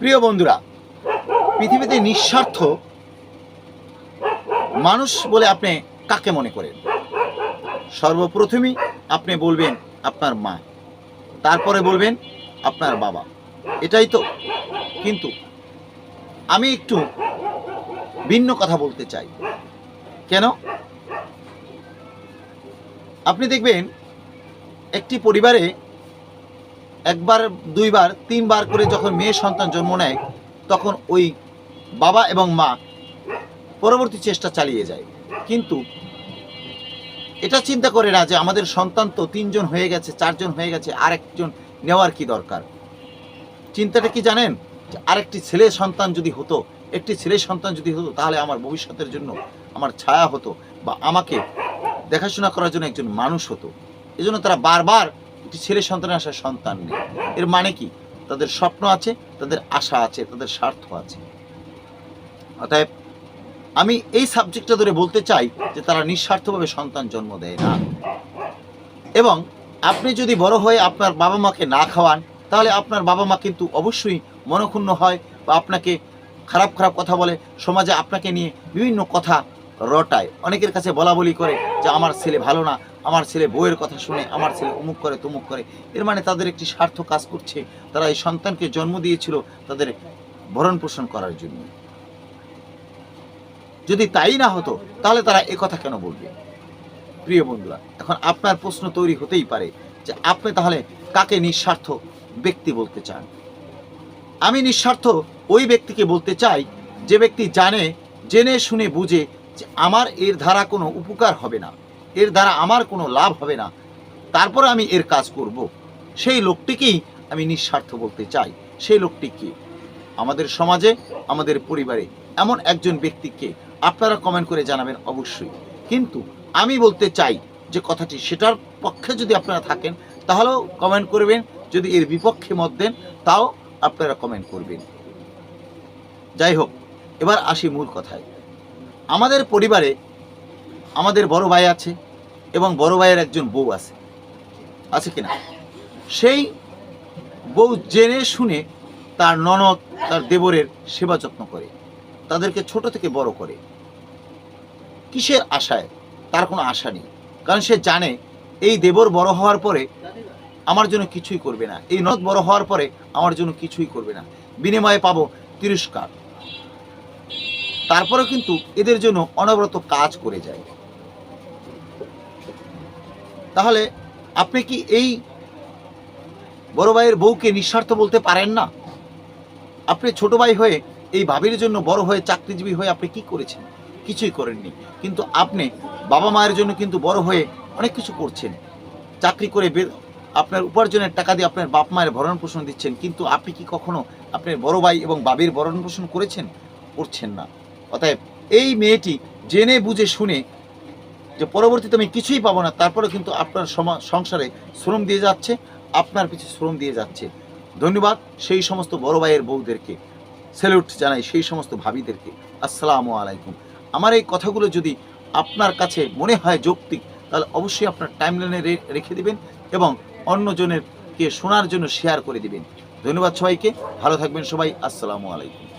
প্রিয় বন্ধুরা, পৃথিবীতে নিঃস্বার্থ মানুষ বলে আপনি কাকে মনে করেন? সর্বপ্রথমেই আপনি বলবেন আপনার মা, তারপরে বলবেন আপনার বাবা। এটাই তো। কিন্তু আমি একটু ভিন্ন কথা বলতে চাই। কেন? আপনি দেখবেন একটি পরিবারে একবার, দুইবার, তিনবার করে যখন মেয়ে সন্তান জন্ম নেয়, তখন ওই বাবা এবং মা পরবর্তী চেষ্টা চালিয়ে যায়। কিন্তু এটা চিন্তা করে না যে আমাদের সন্তান তো তিনজন হয়ে গেছে, চারজন হয়ে গেছে আর একজন নেওয়ার কি দরকার? চিন্তাটা কি জানেন? আরেকটি ছেলে সন্তান যদি হতো, একটি ছেলে সন্তান যদি হতো, তাহলে আমার ভবিষ্যতের জন্য আমার ছায়া হতো বা আমাকে দেখাশোনা করার জন্য একজন মানুষ হতো। এজন্য তারা বারবার একটি ছেলে সন্তানের আসার সন্তান নেই। এর মানে কি? তাদের স্বপ্ন আছে, তাদের আশা আছে, তাদের স্বার্থ আছে। অতএব আমি এই সাবজেক্টটা ধরে বলতে চাই যে তারা নিঃস্বার্থভাবে সন্তান জন্ম দেয় না। এবং আপনি যদি বড় হয়ে আপনার বাবা মাকে না খাওয়ান, তাহলে আপনার বাবা মা কিন্তু অবশ্যই মনক্ষুণ্ণ হয় বা আপনাকে খারাপ খারাপ কথা বলে। সমাজে আপনাকে নিয়ে বিভিন্ন কথা রটায়। অনেকের কাছে বলা বলি করে যে, আমার ছেলে ভালো না, আমার ছেলে বউয়ের কথা শুনে, আমার ছেলে অমুক করে, তমুক করে। এর মানে তাদের একটি স্বার্থ কাজ করছে। তারা এই সন্তানকে জন্ম দিয়েছিল তাদের ভরণ পোষণ করার জন্য। যদি তাই না হতো, তাহলে তারা এ কথা কেন বলবে? প্রিয় বন্ধুরা, এখন আপনার প্রশ্ন তৈরি হতেই পারে যে, আপনি তাহলে কাকে নিঃস্বার্থ ব্যক্তি বলতে চান? আমি নিঃস্বার্থ ওই ব্যক্তিকে বলতে চাই যে ব্যক্তি জানে, জেনে, শুনে, বুঝে যে আমার এর দ্বারা কোনো উপকার হবে না, এর দ্বারা আমার কোনো লাভ হবে না, তারপর আমি এর কাজ করব। সেই লোকটিকেই আমি নিঃস্বার্থ বলতে চাই। সেই লোকটি কি? আমাদের সমাজে, আমাদের পরিবারে এমন একজন ব্যক্তিকে আপনারা কমেন্ট করে জানাবেন অবশ্যই। কিন্তু আমি বলতে চাই যে কথাটি সেটার পক্ষে যদি আপনারা থাকেন, তাহলেও কমেন্ট করবেন। যদি এর বিপক্ষে মত দেন, তাও আপনারা কমেন্ট করবেন। যাই হোক, এবার আসি মূল কথায়। আমাদের পরিবারে আমাদের বড় ভাই আছে এবং বড় ভাইয়ের একজন বউ আছে। আছে কিনা? সেই বউ জেনে শুনে তার ননদ, তার দেবরের সেবা যত্ন করে, তাদেরকে ছোট থেকে বড় করে। কিসের আশায়? তার কোনো আশা নেই। কারণ সে জানে, এই দেবর বড় হওয়ার পরে আমার জন্য কিছুই করবে না। এই নদ বড় হওয়ার পরে আমার জন্য কিছুই করবে না। বিনিময়ে পাবো তিরস্কার। তারপরেও কিন্তু এদের জন্য অনবরত কাজ করে যায়। তাহলে আপনি কি এই বড় ভাইয়ের বউকে নিঃস্বার্থ বলতে পারেন না? আপনি ছোট ভাই হয়ে এই ভাবির জন্য বড় হয়ে চাকরিজীবী হয়ে আপনি কি করেছেন? কিছুই করেননি। কিন্তু আপনি বাবা মায়ের জন্য কিন্তু বড় হয়ে অনেক কিছু করছেন। চাকরি করে আপনার উপার্জনের টাকা দিয়ে আপনার বাপ মায়ের ভরণ পোষণ দিচ্ছেন। কিন্তু আপনি কি কখনো আপনার বড় ভাই এবং বাবির ভরণ পোষণ করেছেন? করছেন না। অতএব এই মেয়েটি জেনে বুঝে শুনে যে পরবর্তীতে আমি কিছুই পাবো না তারপরে কিন্তু আপনার সংসারে শ্রম দিয়ে যাচ্ছে, আপনার পিছু শ্রম দিয়ে যাচ্ছে। ধন্যবাদ সেই সমস্ত বড় ভাইয়ের বউদেরকে। স্যালুট জানাই সেই সমস্ত ভাবিদেরকে। আসসালামু আলাইকুম। আমার এই কথাগুলো যদি আপনার কাছে মনে হয় যৌক্তিক, তাহলে অবশ্যই আপনার টাইমলাইনে রেখে দিবেন এবং অন্যজনেরকে শোনার জন্য শেয়ার করে দিবেন। ধন্যবাদ সবাইকে। ভালো থাকবেন সবাই। আসসালামু আলাইকুম।